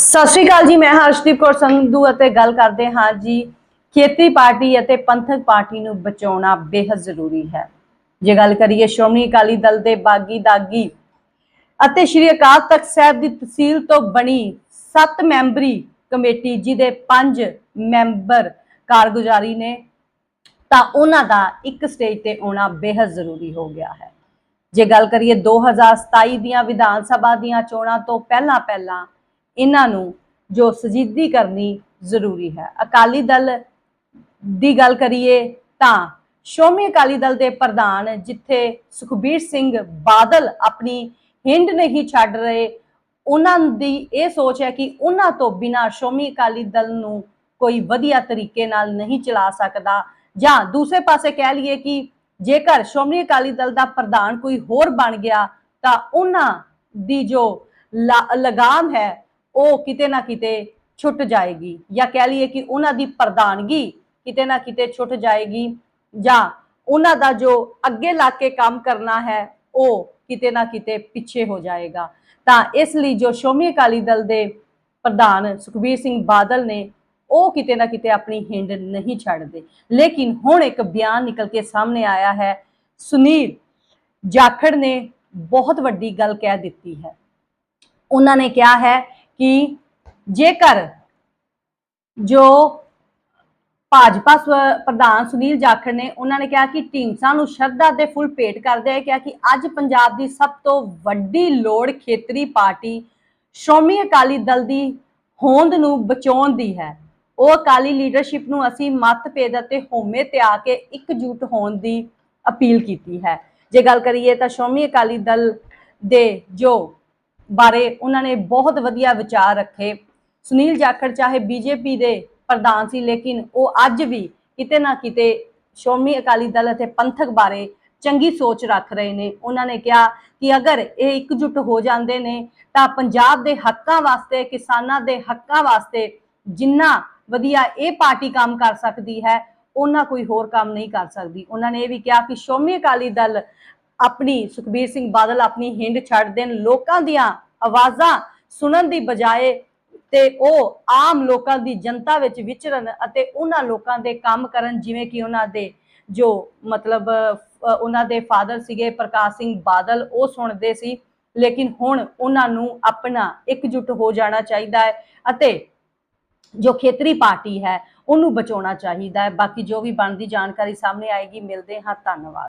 ਸਤਿ ਸ਼੍ਰੀ ਅਕਾਲ ਜੀ, ਮੈਂ ਹਰਸ਼ਦੀਪ ਕੌਰ ਸੰਧੂ ਅਤੇ ਗੱਲ ਕਰਦੇ ਹਾਂ ਜੀ, ਖੇਤੀ ਪਾਰਟੀ ਅਤੇ ਪੰਥਕ ਪਾਰਟੀ ਨੂੰ ਬਚਾਉਣਾ ਬੇहद ਜ਼ਰੂਰੀ ਹੈ। ਜੇ ਗੱਲ ਕਰੀਏ ਸ਼੍ਰੋਮਣੀ ਅਕਾਲੀ ਦਲ ਦੇ ਬਾਗੀ ਦਾਗੀ ਅਤੇ ਸ਼੍ਰੀ ਅਕਾਲ ਤਖਤ ਸਾਹਿਬ ਦੀ ਤਹਿਸੀਲ ਤੋਂ ਬਣੀ ਸੱਤ ਮੈਂਬਰੀ ਕਮੇਟੀ, ਜਿਹਦੇ ਪੰਜ ਮੈਂਬਰ ਕਾਰਗੁਜ਼ਾਰੀ ਨੇ, ਤਾਂ ਉਹਨਾਂ ਦਾ ਇੱਕ ਸਟੇਜ ਤੇ ਆਉਣਾ ਬੇहद ਜ਼ਰੂਰੀ ਹੋ ਗਿਆ ਹੈ। ਜੇ ਗੱਲ ਕਰੀਏ 2027 ਦੀਆਂ ਵਿਧਾਨ ਸਭਾ ਦੀਆਂ ਚੋਣਾਂ ਤੋਂ ਪਹਿਲਾਂ ਪਹਿਲਾਂ ਇਹਨਾਂ ਨੂੰ ਜੋ ਸਜੀਦੀ ਕਰਨੀ ਜ਼ਰੂਰੀ ਹੈ। ਅਕਾਲੀ ਦਲ ਦੀ ਗੱਲ ਕਰੀਏ ਤਾਂ ਸ਼੍ਰੋਮਣੀ ਅਕਾਲੀ ਦਲ ਦੇ ਪ੍ਰਧਾਨ ਜਿੱਥੇ ਸੁਖਬੀਰ ਸਿੰਘ ਬਾਦਲ ਆਪਣੀ ਹਿੰਡ ਨਹੀਂ ਛੱਡ ਰਹੇ, ਉਹਨਾਂ ਦੀ ਇਹ ਸੋਚ ਹੈ ਕਿ ਉਹਨਾਂ ਤੋਂ ਬਿਨਾਂ ਸ਼੍ਰੋਮਣੀ ਅਕਾਲੀ ਦਲ ਨੂੰ ਕੋਈ ਵਧੀਆ ਤਰੀਕੇ ਨਾਲ ਨਹੀਂ ਚਲਾ ਸਕਦਾ। ਜਾਂ ਦੂਸਰੇ ਪਾਸੇ ਕਹਿ ਲਈਏ ਕਿ ਜੇਕਰ ਸ਼੍ਰੋਮਣੀ ਅਕਾਲੀ ਦਲ ਦਾ ਪ੍ਰਧਾਨ ਕੋਈ ਹੋਰ ਬਣ ਗਿਆ ਤਾਂ ਉਹਨਾਂ ਦੀ ਜੋ ਲਾ- ਲਗਾਮ ਹੈ ਉਹ ਕਿਤੇ ਨਾ ਕਿਤੇ ਛੁੱਟ ਜਾਏਗੀ ਜਾਂ ਕਹਿ ਲਈਏ ਕਿ ਉਹਨਾਂ ਦੀ ਪ੍ਰਧਾਨਗੀ ਕਿਤੇ ਨਾ ਕਿਤੇ ਛੁੱਟ ਜਾਏਗੀ ਜਾਂ ਉਹਨਾਂ ਦਾ ਜੋ ਅੱਗੇ ਲਾ ਕੇ ਕੰਮ ਕਰਨਾ ਹੈ, ਉਹ ਕਿਤੇ ਨਾ ਕਿਤੇ ਪਿੱਛੇ ਹੋ ਜਾਏਗਾ। ਤਾਂ ਇਸ ਲਈ ਜੋ ਸ਼੍ਰੋਮਣੀ ਅਕਾਲੀ ਦਲ ਦੇ ਪ੍ਰਧਾਨ ਸੁਖਬੀਰ ਸਿੰਘ ਬਾਦਲ ਨੇ ਉਹ ਕਿਤੇ ਨਾ ਕਿਤੇ ਆਪਣੀ ਹਿੰਡ ਨਹੀਂ ਛੱਡਦੇ। ਲੇਕਿਨ ਹੁਣ ਇੱਕ ਬਿਆਨ ਨਿਕਲ ਕੇ ਸਾਹਮਣੇ ਆਇਆ ਹੈ। ਸੁਨੀਲ ਜਾਖੜ ਨੇ ਬਹੁਤ ਵੱਡੀ ਗੱਲ ਕਹਿ ਦਿੱਤੀ ਹੈ। ਉਹਨਾਂ ਨੇ ਕਿਹਾ ਹੈ ਕਿ ਜੇਕਰ ਜੋ ਭਾਜਪਾ ਸਵ- ਪ੍ਰਧਾਨ ਸੁਨੀਲ ਜਾਖੜ ਨੇ ਉਹਨਾਂ ਨੇ ਕਿਹਾ ਕਿ ਢੀਂਡਸਾ ਨੂੰ ਸ਼ਰਧਾ ਦੇ ਫੁੱਲ ਭੇਟ ਕਰਦੇ ਆ ਕਿਹਾ ਕਿ ਅੱਜ ਪੰਜਾਬ ਦੀ ਸਭ ਤੋਂ ਵੱਡੀ ਲੋੜ ਖੇਤਰੀ ਪਾਰਟੀ ਸ਼੍ਰੋਮਣੀ ਅਕਾਲੀ ਦਲ ਦੀ ਹੋਂਦ ਨੂੰ ਬਚਾਉਣ ਦੀ ਹੈ। ਉਹ ਅਕਾਲੀ ਲੀਡਰਸ਼ਿਪ ਨੂੰ ਅਸੀਂ ਮਤਭੇਦ ਅਤੇ ਹੋਮੇ ਤੇ ਆ ਕੇ ਇਕਜੁੱਟ ਹੋਣ ਦੀ ਅਪੀਲ ਕੀਤੀ ਹੈ। ਜੇ ਗੱਲ ਕਰੀਏ ਤਾਂ ਸ਼੍ਰੋਮਣੀ ਅਕਾਲੀ ਦਲ ਦੇ ਜੋ ਬਾਰੇ ਉਹਨਾਂ ਨੇ ਬਹੁਤ ਵਧੀਆ ਵਿਚਾਰ ਰੱਖੇ। ਸੁਨੀਲ ਜਾਖੜ ਚਾਹੇ ਬੀਜੇਪੀ ਦੇ ਪ੍ਰਧਾਨ ਸੀ, ਲੇਕਿਨ ਉਹ ਅੱਜ ਵੀ ਕਿਤੇ ਨਾ ਕਿਤੇ ਸ਼੍ਰੋਮਣੀ ਅਕਾਲੀ ਦਲ ਅਤੇ ਪੰਥਕ ਬਾਰੇ ਚੰਗੀ ਸੋਚ ਰੱਖ ਰਹੇ ਨੇ। ਉਹਨਾਂ ਨੇ ਕਿਹਾ ਕਿ ਅਗਰ ਇਹ ਇਕਜੁੱਟ ਹੋ ਜਾਂਦੇ ਨੇ, ਤਾਂ ਪੰਜਾਬ ਦੇ ਹੱਕਾਂ ਵਾਸਤੇ, ਕਿਸਾਨਾਂ ਦੇ ਹੱਕਾਂ ਵਾਸਤੇ ਜਿੰਨਾ ਵਧੀਆ ਇਹ ਪਾਰਟੀ ਕੰਮ ਕਰ ਸਕਦੀ ਹੈ ਉਹਨਾਂ ਕੋਈ ਹੋਰ ਕੰਮ ਨਹੀਂ ਕਰ ਸਕਦੀ। ਉਹਨਾਂ ਨੇ ਇਹ ਵੀ ਕਿਹਾ ਕਿ ਸ਼੍ਰੋਮਣੀ ਅਕਾਲੀ ਦਲ ਆਪਣੀ ਸੁਖਬੀਰ ਸਿੰਘ ਬਾਦਲ ਆਪਣੀ ਹਿੰਡ ਛੱਡ ਦੇਣ, ਲੋਕਾਂ ਦੀਆਂ ਆਵਾਜ਼ਾਂ ਸੁਣਨ ਦੀ ਬਜਾਏ ਤੇ ਉਹ ਆਮ ਲੋਕਾਂ ਦੀ ਜਨਤਾ ਵਿੱਚ ਵਿਚਰਨ ਅਤੇ ਉਹਨਾਂ ਲੋਕਾਂ ਦੇ ਕੰਮ ਕਰਨ, ਜਿਵੇਂ ਕਿ ਉਹਨਾਂ ਦੇ ਜੋ ਮਤਲਬ ਉਹਨਾਂ ਦੇ ਫਾਦਰ ਸੀਗੇ ਪ੍ਰਕਾਸ਼ ਸਿੰਘ ਬਾਦਲ, ਉਹ ਸੁਣਦੇ ਸੀ। ਲੇਕਿਨ ਹੁਣ ਉਹਨਾਂ ਨੂੰ ਆਪਣਾ ਇਕਜੁੱਟ ਹੋ ਜਾਣਾ ਚਾਹੀਦਾ ਹੈ ਅਤੇ ਜੋ ਖੇਤਰੀ ਪਾਰਟੀ ਹੈ, ਉਹਨੂੰ ਬਚਾਉਣਾ ਚਾਹੀਦਾ ਹੈ। ਬਾਕੀ ਜੋ ਵੀ ਬਣਦੀ ਜਾਣਕਾਰੀ ਸਾਹਮਣੇ ਆਏਗੀ, ਮਿਲਦੇ ਹਾਂ। ਧੰਨਵਾਦ।